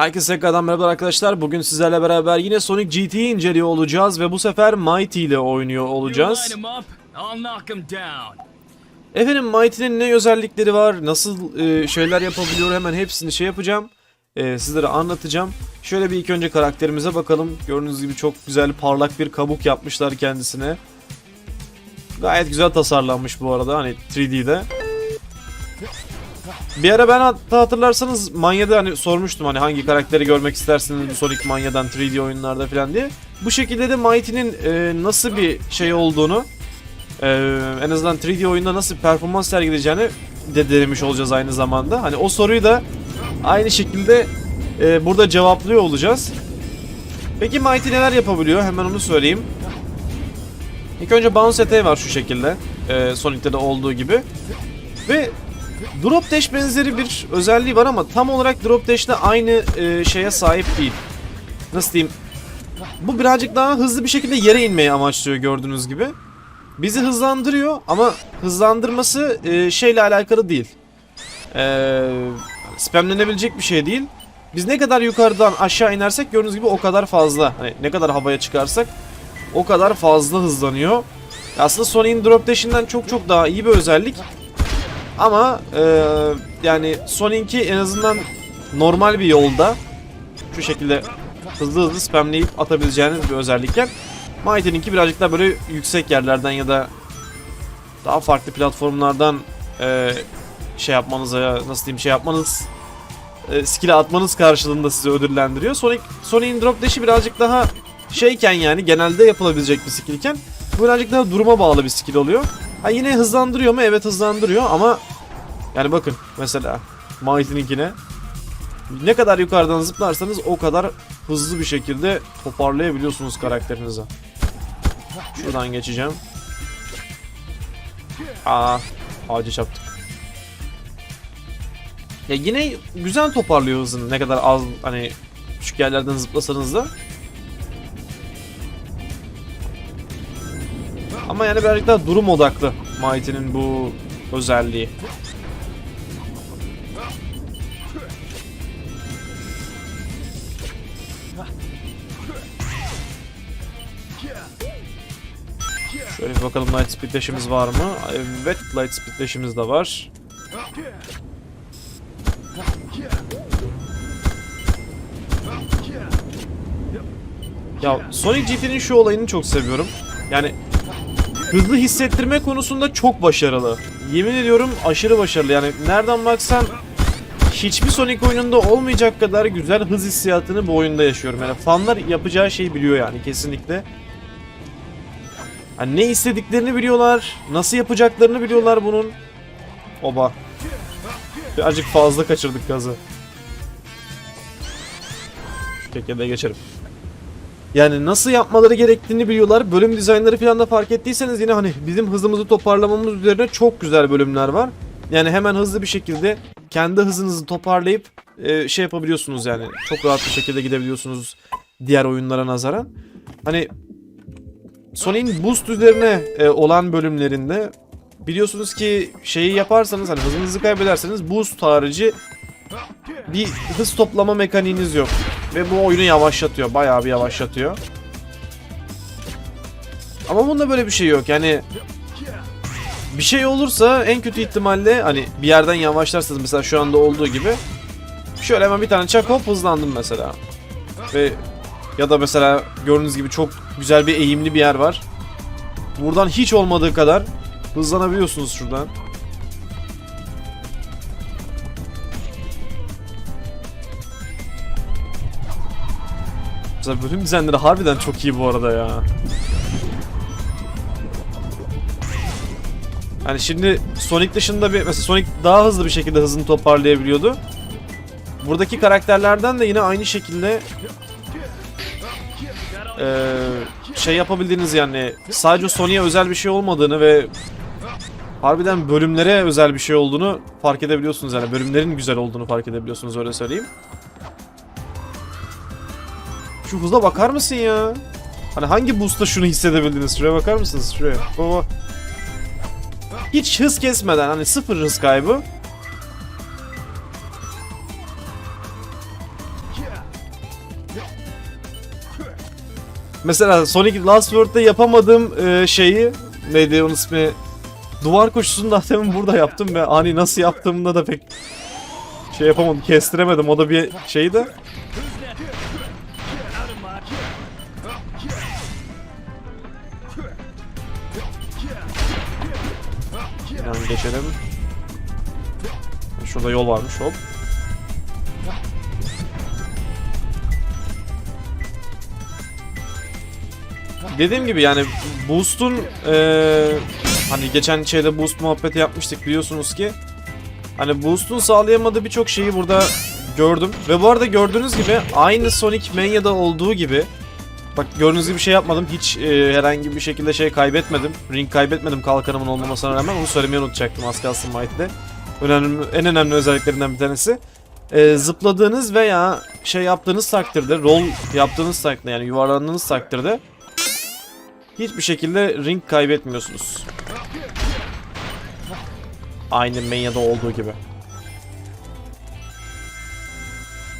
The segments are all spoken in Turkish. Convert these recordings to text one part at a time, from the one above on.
Herkese tekrardan merhaba arkadaşlar. Bugün sizlerle beraber yine Sonic GT'yi inceliyor olacağız ve bu sefer Mighty ile oynuyor olacağız. Efendim Mighty'nin ne özellikleri var, nasıl e, şeyler yapabiliyor hemen hepsini şey yapacağım. E, sizlere anlatacağım. Şöyle bir ilk önce karakterimize bakalım. Gördüğünüz gibi çok güzel parlak bir kabuk yapmışlar kendisine. Gayet güzel tasarlanmış bu arada hani 3D'de. Bir ara ben hatta hatırlarsanız Manya'da hani sormuştum hani hangi karakteri görmek istersiniz Sonic Manya'dan 3D oyunlarda falan diye. Bu şekilde de Mighty'nin e, nasıl bir şey olduğunu e, en azından 3D oyunda nasıl bir performans sergileyeceğini de denemiş olacağız aynı zamanda. Hani o soruyu da aynı şekilde e, burada cevaplıyor olacağız. Peki Mighty neler yapabiliyor? Hemen onu söyleyeyim. İlk önce bounce attack var şu şekilde. E, Sonic'te de olduğu gibi. Ve Drop Dash benzeri bir özelliği var ama tam olarak Drop Dash'le aynı e, şeye sahip değil. Nasıl diyeyim? Bu birazcık daha hızlı bir şekilde yere inmeyi amaçlıyor gördüğünüz gibi. Bizi hızlandırıyor ama hızlandırması e, şeyle alakalı değil. E, spamlenebilecek bir şey değil. Biz ne kadar yukarıdan aşağı inersek gördüğünüz gibi o kadar fazla. Hani ne kadar havaya çıkarsak o kadar fazla hızlanıyor. Aslında Sonic'in Drop Dash'inden çok çok daha iyi bir özellik. Ama e, yani Sonic'i en azından normal bir yolda şu şekilde hızlı hızlı spamleyip atabileceğiniz bir özellikken Mighty'ninki birazcık daha böyle yüksek yerlerden ya da daha farklı platformlardan e, şey yapmanıza nasıl diyeyim şey yapmanız e, skill atmanız karşılığında sizi ödüllendiriyor. Sonic Sonic'in drop dash'i birazcık daha şeyken yani genelde yapılabilecek bir skillken bu birazcık daha duruma bağlı bir skill oluyor. Ha yine hızlandırıyor mu? Evet hızlandırıyor ama yani bakın mesela Mighty'ninkine ne kadar yukarıdan zıplarsanız o kadar hızlı bir şekilde toparlayabiliyorsunuz karakterinizi. Şuradan geçeceğim. Aa, ağaca çarptık. Ya yine güzel toparlıyor hızını ne kadar az hani küçük yerlerden zıplasanız da. Ama yani birazcık daha durum odaklı Mighty'nin bu özelliği. Şöyle bir bakalım Light Speed Dash'imiz var mı? Evet Light Speed Dash'imiz de var. Ya Sonic GT'nin şu olayını çok seviyorum. Yani hızlı hissettirme konusunda çok başarılı. Yemin ediyorum aşırı başarılı. Yani nereden baksan hiçbir Sonic oyununda olmayacak kadar güzel hız hissiyatını bu oyunda yaşıyorum. Yani fanlar yapacağı şeyi biliyor yani kesinlikle. Hani ne istediklerini biliyorlar, nasıl yapacaklarını biliyorlar bunun. Oba. Birazcık fazla kaçırdık gazı. Tekede geçerim. Yani nasıl yapmaları gerektiğini biliyorlar. Bölüm dizaynları falan da fark ettiyseniz yine hani bizim hızımızı toparlamamız üzerine çok güzel bölümler var. Yani hemen hızlı bir şekilde kendi hızınızı toparlayıp e, şey yapabiliyorsunuz yani. Çok rahat bir şekilde gidebiliyorsunuz diğer oyunlara nazaran. Hani Sonic'in boost üzerine e, olan bölümlerinde biliyorsunuz ki şeyi yaparsanız hani hızınızı kaybederseniz boost harici bir hız toplama mekaniğiniz yok. Ve bu oyunu yavaşlatıyor. Bayağı bir yavaşlatıyor. Ama bunda böyle bir şey yok. Yani bir şey olursa en kötü ihtimalle hani bir yerden yavaşlarsanız mesela şu anda olduğu gibi şöyle hemen bir tane çak hop hızlandım mesela. Ve ya da mesela gördüğünüz gibi çok güzel bir eğimli bir yer var. Buradan hiç olmadığı kadar hızlanabiliyorsunuz şuradan. Mesela bölüm dizaynları harbiden çok iyi bu arada ya. Yani şimdi Sonic dışında bir mesela Sonic daha hızlı bir şekilde hızını toparlayabiliyordu. Buradaki karakterlerden de yine aynı şekilde eee, şey yapabildiğiniz yani sadece Sonic'e özel bir şey olmadığını ve harbiden bölümlere özel bir şey olduğunu fark edebiliyorsunuz yani bölümlerin güzel olduğunu fark edebiliyorsunuz öyle söyleyeyim. Şu hıza bakar mısın ya? Hani hangi boost'ta şunu hissedebildiniz? Şuraya bakar mısınız? Şuraya. Baba. Hiç hız kesmeden hani sıfır hız kaybı. Mesela Sonic Last World'da yapamadığım e, şeyi neydi onun ismi duvar koşusunu da burada yaptım ve hani nasıl yaptığımda da pek şey yapamadım kestiremedim o da bir şeydi. Yani geçelim. Şurada yol varmış hop. Dediğim gibi yani boost'un eee, hani geçen şeyde boost muhabbeti yapmıştık biliyorsunuz ki. Hani boost'un sağlayamadığı birçok şeyi burada gördüm. Ve bu arada gördüğünüz gibi aynı Sonic Mania'da olduğu gibi bak gördüğünüz gibi şey yapmadım hiç eee, herhangi bir şekilde şey kaybetmedim ring kaybetmedim kalkanımın olmamasına rağmen. Onu söylemeyi unutacaktım az kalsın Might'te önemli, en önemli özelliklerinden bir tanesi. Eee, zıpladığınız veya şey yaptığınız takdirde roll yaptığınız takdirde yani yuvarlandığınız takdirde hiçbir şekilde ring kaybetmiyorsunuz. Aynı Mania'da olduğu gibi.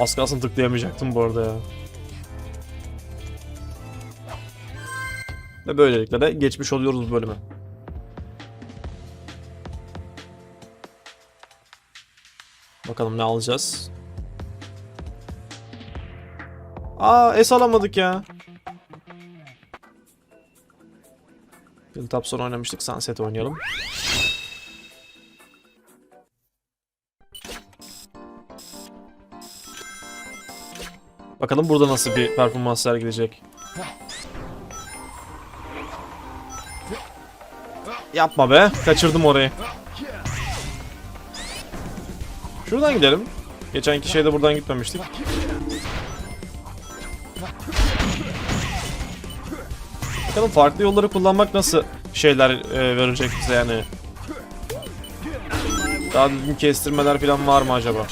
Az kalsın tıklayamayacaktım bu arada ya. Ve böylelikle de geçmiş oluyoruz bu bölüme. Bakalım ne alacağız. Aa es alamadık ya. Hilltop son oynamıştık. Sunset oynayalım. Bakalım burada nasıl bir performans sergileyecek. Yapma be. Kaçırdım orayı. Şuradan gidelim. Geçenki şeyde buradan gitmemiştik. Bakalım farklı yolları kullanmak nasıl şeyler e, verecek bize yani. Daha düzgün kestirmeler falan var mı acaba?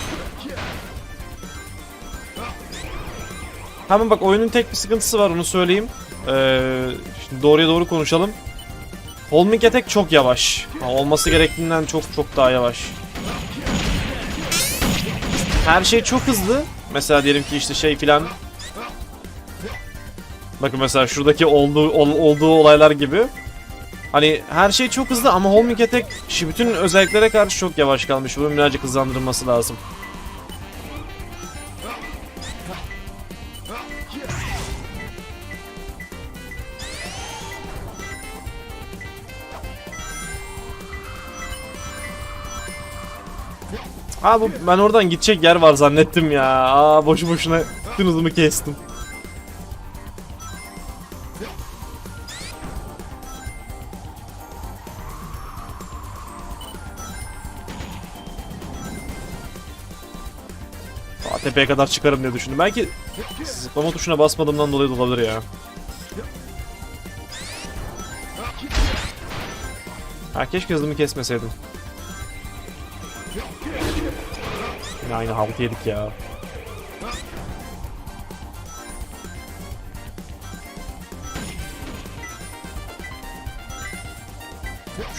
Hemen bak oyunun tek bir sıkıntısı var onu söyleyeyim. Ee, şimdi doğruya doğru konuşalım. Homing Attack çok yavaş. Ha, olması gerektiğinden çok çok daha yavaş. Her şey çok hızlı. Mesela diyelim ki işte şey filan Bakın mesela şuradaki olduğu ol- olduğu olaylar gibi. Hani her şey çok hızlı ama homing attack bütün özelliklere karşı çok yavaş kalmış. Bunun birazcık hızlandırılması lazım. Aa bu ben oradan gidecek yer var zannettim ya. Aa boşu boşuna hızımı kestim. Tepeye kadar çıkarım diye düşündüm. Belki zıplama tuşuna basmadığımdan dolayı da olabilir ya. Ha keşke hızımı kesmeseydim. Yine aynı halt yedik ya.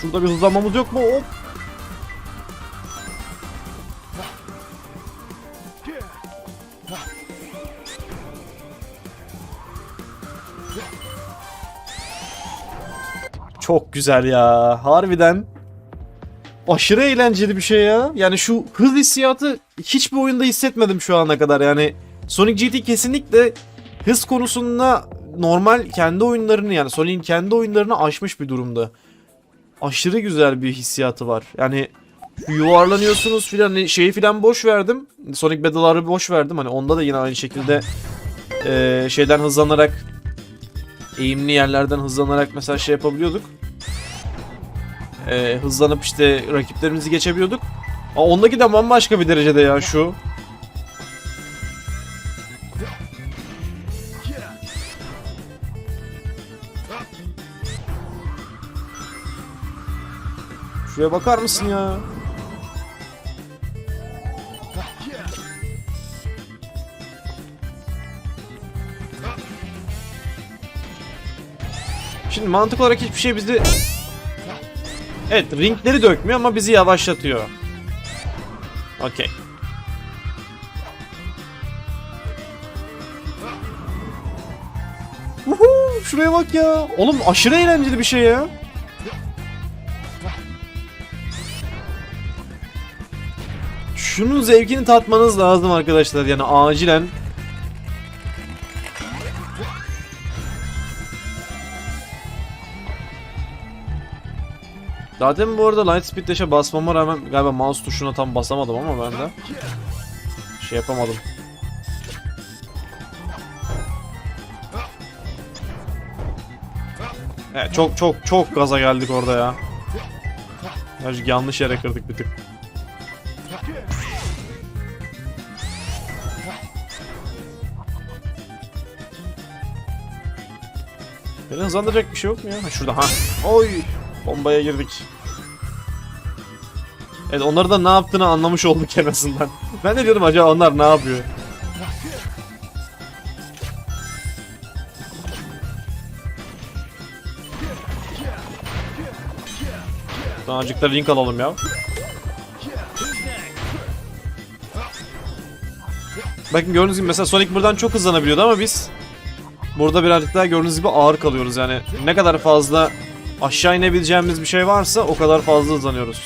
Şurada bir hızlanmamız yok mu? Hop. Çok güzel ya. Harbiden aşırı eğlenceli bir şey ya. Yani şu hız hissiyatı hiçbir oyunda hissetmedim şu ana kadar. Yani Sonic GT kesinlikle hız konusunda normal kendi oyunlarını yani Sonic'in kendi oyunlarını aşmış bir durumda. Aşırı güzel bir hissiyatı var. Yani yuvarlanıyorsunuz filan hani şeyi filan boş verdim. Sonic Battle'ları boş verdim. Hani onda da yine aynı şekilde eee, şeyden hızlanarak eğimli yerlerden hızlanarak mesela şey yapabiliyorduk. Ee, hızlanıp işte rakiplerimizi geçebiliyorduk. Aa, ondaki de bambaşka bir derecede ya şu. Şuraya bakar mısın ya? Şimdi mantık olarak hiçbir şey bizi... Evet ringleri dökmüyor ama bizi yavaşlatıyor. Okey. Şuraya bak ya. Oğlum aşırı eğlenceli bir şey ya. Şunun zevkini tatmanız lazım arkadaşlar yani acilen. Zaten bu arada Lightspeed Dash'e basmama rağmen galiba mouse tuşuna tam basamadım ama ben de şey yapamadım. Evet çok çok çok gaza geldik orada ya. Birazcık yanlış yere kırdık bir tık. Beni hızlandıracak bir şey yok mu ya? Ha, şurada ha. Oy! Bombaya girdik. Evet onları da ne yaptığını anlamış olduk en azından. ben de diyorum acaba onlar ne yapıyor? Daha azıcık da link alalım ya. Bakın gördüğünüz gibi mesela Sonic buradan çok hızlanabiliyordu ama biz burada birazcık daha gördüğünüz gibi ağır kalıyoruz yani. Ne kadar fazla aşağı inebileceğimiz bir şey varsa o kadar fazla hızlanıyoruz.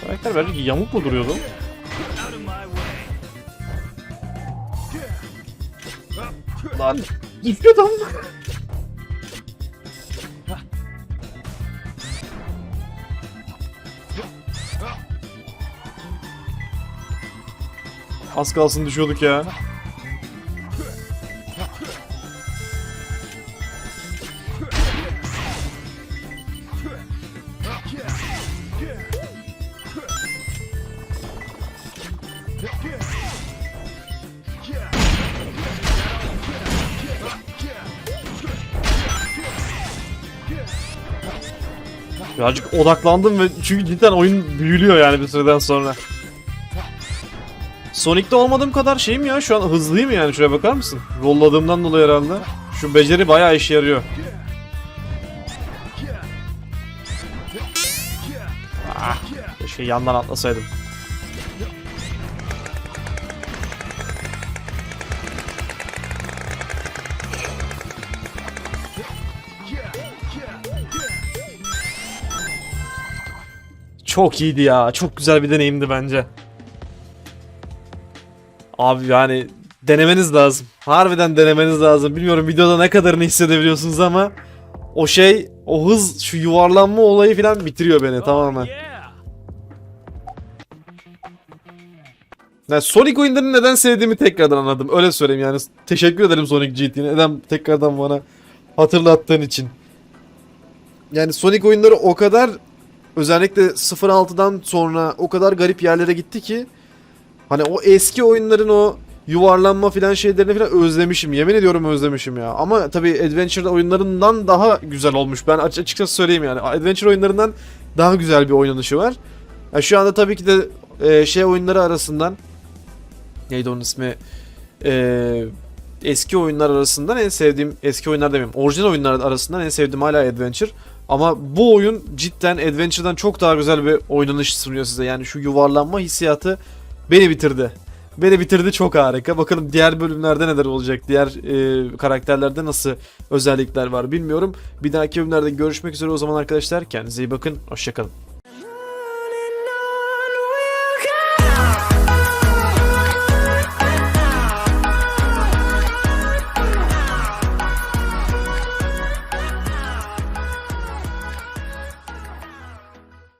Karakter belki yamuk mu duruyordu? Out Lan düşüyordum. Az kalsın düşüyorduk ya. Birazcık odaklandım ve çünkü cidden oyun büyülüyor yani bir süreden sonra. Sonic'te olmadığım kadar şeyim ya şu an hızlıyım yani şuraya bakar mısın? Rolladığımdan dolayı herhalde. Şu beceri bayağı işe yarıyor. Ah, keşke yandan atlasaydım. Çok iyiydi ya. Çok güzel bir deneyimdi bence. Abi yani denemeniz lazım. Harbiden denemeniz lazım. Bilmiyorum videoda ne kadarını hissedebiliyorsunuz ama o şey, o hız, şu yuvarlanma olayı falan bitiriyor beni tamamen. Yeah. Yani Sonic oyunlarını neden sevdiğimi tekrardan anladım. Öyle söyleyeyim yani. Teşekkür ederim Sonic GT. Neden tekrardan bana hatırlattığın için. Yani Sonic oyunları o kadar özellikle 06'dan sonra o kadar garip yerlere gitti ki hani o eski oyunların o yuvarlanma filan şeylerini filan özlemişim. Yemin ediyorum özlemişim ya. Ama tabii Adventure oyunlarından daha güzel olmuş. Ben aç- açıkçası söyleyeyim yani. Adventure oyunlarından daha güzel bir oynanışı var. Ya şu anda tabii ki de e, şey oyunları arasından neydi onun ismi? E, eski oyunlar arasından en sevdiğim eski oyunlar demeyeyim. Orijinal oyunlar arasından en sevdiğim hala Adventure. Ama bu oyun cidden Adventure'dan çok daha güzel bir oynanış sunuyor size. Yani şu yuvarlanma hissiyatı beni bitirdi. Beni bitirdi çok harika. Bakalım diğer bölümlerde neler olacak? Diğer e, karakterlerde nasıl özellikler var bilmiyorum. Bir dahaki bölümlerde görüşmek üzere o zaman arkadaşlar. Kendinize iyi bakın. Hoşçakalın.